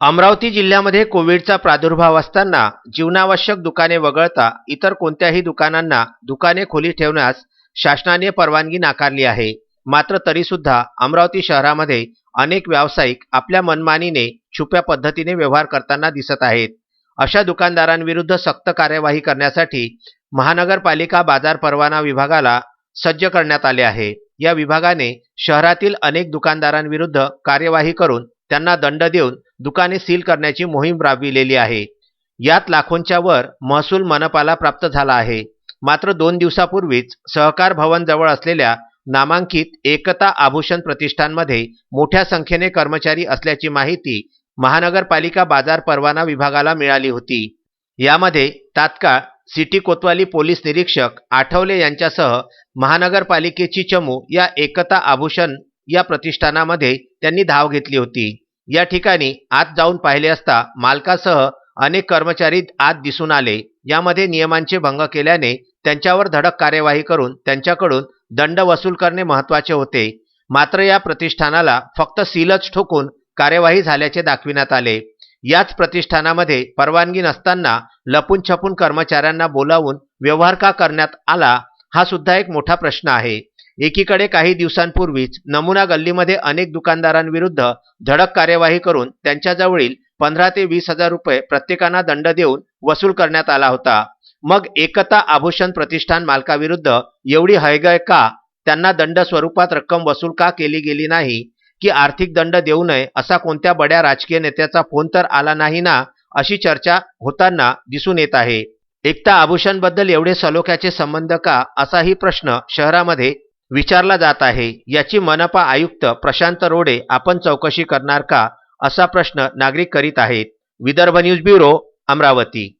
अमरावती जिल्ह्यामध्ये कोविडचा प्रादुर्भाव असताना जीवनावश्यक दुकाने वगळता इतर कोणत्याही दुकानांना दुकाने खोली ठेवण्यास शासनाने परवानगी नाकारली आहे. मात्र तरीसुद्धा अमरावती शहरामध्ये अनेक व्यावसायिक आपल्या मनमानीने छुप्या पद्धतीने व्यवहार करताना दिसत आहेत. अशा दुकानदारांविरुद्ध सक्त कार्यवाही करण्यासाठी महानगरपालिका बाजार परवाना विभागाला सज्ज करण्यात आले आहे. या विभागाने शहरातील अनेक दुकानदारांविरुद्ध कार्यवाही करून त्यांना दंड देऊन दुकाने सील करण्याची मोहीम राबविलेली आहे. यात लाखोंच्या वर महसूल मनपाला प्राप्त झाला आहे. मात्र दोन दिवसापूर्वीच सहकार भवनजवळ असलेल्या नामांकित एकता आभूषण प्रतिष्ठानमध्ये मोठ्या संख्येने कर्मचारी असल्याची माहिती महानगरपालिका बाजार परवाना विभागाला मिळाली होती. यामध्ये तात्काळ सिटी कोतवाली पोलीस निरीक्षक आठवले यांच्यासह महानगरपालिकेची चमू या एकता आभूषण या प्रतिष्ठानामध्ये त्यांनी धाव घेतली होती. या ठिकाणी आत जाऊन पाहिले असता मालकासह अनेक कर्मचारी आत दिसून आले. यामध्ये नियमांचे भंग केल्याने त्यांच्यावर धडक कार्यवाही करून त्यांच्याकडून दंड वसूल करणे महत्त्वाचे होते. मात्र या प्रतिष्ठानाला फक्त सीलच ठोकून कार्यवाही झाल्याचे दाखविण्यात आले. याच प्रतिष्ठानामध्ये परवानगी नसताना लपून छपून कर्मचाऱ्यांना बोलावून व्यवहार का करण्यात आला हा सुद्धा एक मोठा प्रश्न आहे. एकीकडे काही दिवसांपूर्वीच नमुना गल्लीमध्ये अनेक दुकानदारांविरुद्ध धडक कार्यवाही करून त्यांच्याजवळील पंधरा ते वीस हजार रुपये प्रत्येकांना दंड देऊन वसूल करण्यात आला होता. मग एकता आभूषण प्रतिष्ठान मालकाविरुद्ध एवढी हयगय का? त्यांना दंड स्वरूपात रक्कम वसूल का केली गेली नाही? की आर्थिक दंड देऊ नये असा कोणत्या बड्या राजकीय नेत्याचा फोन तर आला नाही ना? अशी चर्चा होताना दिसून येत आहे. एकता आभूषणबद्दल एवढे सलोख्याचे संबंध का? असाही प्रश्न शहरामध्ये विचारला जात आहे याची मनपा आयुक्त प्रशांत रोडे आपण चौकशी करणार का असा प्रश्न नागरिक करीत आहेत. Vidarbha news bureau Amravati.